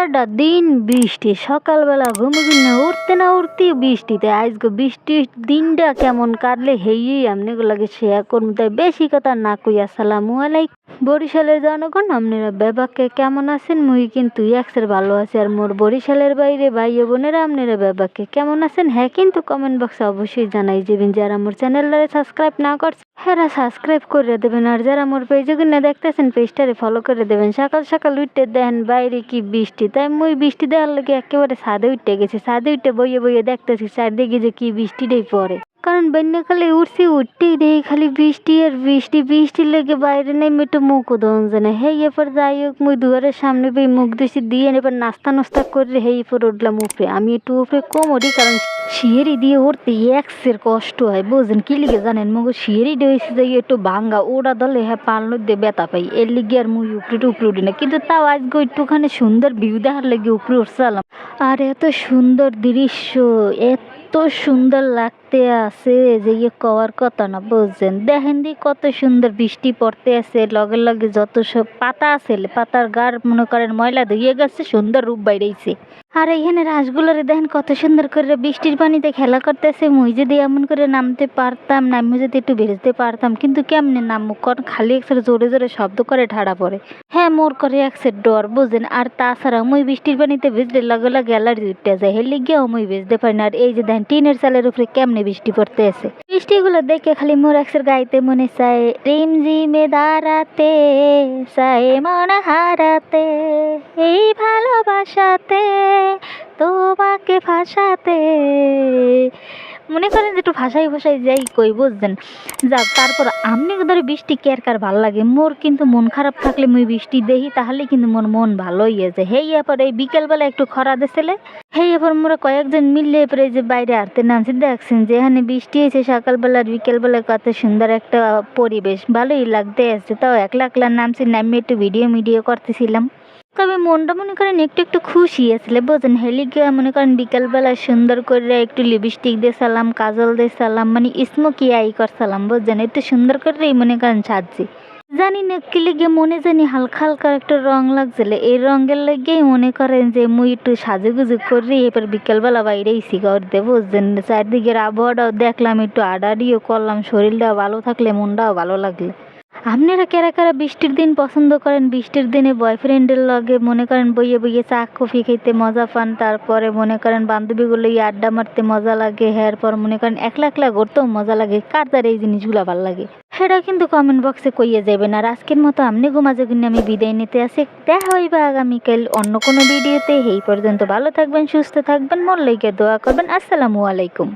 সারাটা দিন বৃষ্টি, সকালবেলা ঘুমে না উঠতে না উঠতে বৃষ্টিতে। আজকে বৃষ্টির দিনটা কেমন কাটলে? হেই আমনিগুলো লাগে শেয়ার করব। তাই বেশি কথা না কই, আসসালামু আলাইকুম। বরিশালের জনগণ, আপনারা বেবাকে কেমন আছেন? মুই কিন্তু একসের ভালো আছি। আর মোর বরিশালের বাইরে ভাই বোনেরা, আপনারা বেবাকে কেমন আছেন? হ্যাঁ কিন্তু কমেন্ট বক্সে অবশ্যই জানাই যাবেন। যারা আমার চ্যানেলটারে সাবস্ক্রাইব না করছে হ্যাঁ সাবস্ক্রাইব করে দেবেন। আর যারা আমার পেজে কিনে দেখতেছেন পেজটারে ফলো করে দেবেন। সকাল সকাল উঠতে দেন, বাইরে কি বৃষ্টি? তাই মুই বৃষ্টি দেওয়ার লাগে একেবারে ছাদে উঠতে গেছি। ছাদে উঠতে বইয়ে বইয়ে দেখতেছি, চারদিকে যে কি বৃষ্টিটাই পড়ে। কারণ বন্যাকালে উঠছি, উঠতেই দেখি খালি বৃষ্টি আর বৃষ্টি। বৃষ্টি লেগে বাইরে নেমে একটু মুখ উদন জানে হেই, এরপর যাই হোক, মুই দুয়ারের সামনে পেয়ে মুখ দিছি, দিয়ে এবার নাস্তা নাস্তা করে হেই, এরপর উঠলাম উপরে। আমি একটু উপরে কম উঠি কারণ শিয়েরি দিয়ে উঠতে একসের কষ্ট হয় বুঝেন কি লিগে জানেন? মুখ শিয়েরি হয়েছে যে একটু ভাঙ্গা ওরা দলে হ্যাঁ পালন দিয়ে ব্যথা পাই। এর লিগে আর মুই উপরে উপরে উঠি না। কিন্তু তাও আজকে একটুখানি সুন্দর ভিউ দেখার লেগে উপরে উঠছিলাম। আর এত সুন্দর দৃশ্য, এত সুন্দর লাগতে আছে যে ইয়ে কওয়ার কথা না বুঝছেন? দেখেন দি কত সুন্দর বৃষ্টি পড়তে আছে, লগে লগে যত সব পাতা আছে, পাতার গার মনে করেন ময়লা ধুয়ে গেছে, সুন্দর রূপ বাইরেছে আর এইখানে রাসগুলোরে দেখেন কত সুন্দর করে বৃষ্টির পানিতে খেলা করতেছে, মুই যদি এমন করে নামতে পারতাম নামে যদি একটু বেরোতে পারতাম, কিন্তু কেমনে নামবো? কারণ খালি একসাথে জোরে জোরে শব্দ করে ঠাড়া পড়ে। হ্যাঁ মোর করে একসের ডর বুঝেন আর তাছাড়া মুই বৃষ্টির পানিতে ভিজলে লগে লগে অ্যালার্জি উঠতে যায়, হেলে গিয়েও মুই ভিজতে পারি না। আর এই যে টিনের চালের উপরে কেমনে বৃষ্টি পড়তে আছে বৃষ্টিগুলো দেখে খালি মোর একসের গাইতে মনে চায়, রিম জিমে দাঁড়াতে চায় মন হারাতে, এই ভালোবাসাতে তোমাকে ভাসাতে মনে করেন যে একটু ভাষাই ভাষাই যাই কই, বুঝছেন? যাক, তারপর আমনি ধরে বৃষ্টি কে আর কার ভালো লাগে? মোর কিন্তু মন খারাপ থাকলে মুই বৃষ্টি দেখি তাহলে কিন্তু মোর মন ভালোই আছে। হেই এরপর এই বিকেলবেলা একটু খরা দিছিলে হেই এরপর মোরা কয়েকজন মিললে এরপরে যে বাইরে হাঁটতে নামছি, দেখছেন যে এখানে বৃষ্টি হয়েছে সকালবেলা আর বিকেলবেলা কত সুন্দর একটা পরিবেশ, ভালোই লাগতে আছে। তাও একলা একলা নামছি নামে একটু ভিডিও মিডিও করতেছিলাম। মনটা মনে করেন একটু একটু খুশি আসলে বোঝেন হেলিকে মনে করেন বিকালবেলা সুন্দর করে একটু লিপস্টিক দিয়ে সালাম, কাজল দিয়ে সালাম মানে স্মোকি আই করসালাম বুঝছেন একটু সুন্দর করেই মনে করেন সাজছি। জানি না কি লেগে মনে জানি হালকা হালকা একটা রং লাগছিল এই রঙের লেগেই মনে করেন যে মুই একটু সাজুগুজু করি, এবার বিকেলবেলা বাইরে এসি করতে বুঝছেন চারদিকের আবহাওয়াটাও দেখলাম, একটু আডাডিও করলাম, শরীরটাও ভালো থাকলে, মনটাও ভালো লাগলে। আপনারা কারা কারা বৃষ্টির দিন পছন্দ করেন? বৃষ্টির দিনে বয়ফ্রেন্ডের লগে মনে করেন বইয়ে বইয়ে চা, কফি খেতে মজা পান, তারপরে মনে করেন বান্ধবীগুলো আড্ডা মারতে মজা লাগে হ্যার পর মনে করেন একলা একলা ঘুরতেও মজা লাগে। কার দ্বারা এই জিনিসগুলো ভালো লাগে? সেটা কিন্তু কমেন্ট বক্সে কইয়ে যাবেন। আর আজকের মতো আমনি ঘুমাজে কিনে আমি বিদায় নিতে আসি। দেখা হইবা আগামীকাল অন্য কোনো ভিডিওতে। এই পর্যন্ত ভালো থাকবেন, সুস্থ থাকবেন মোর লাইকে দোয়া করবেন। আসসালামু আলাইকুম।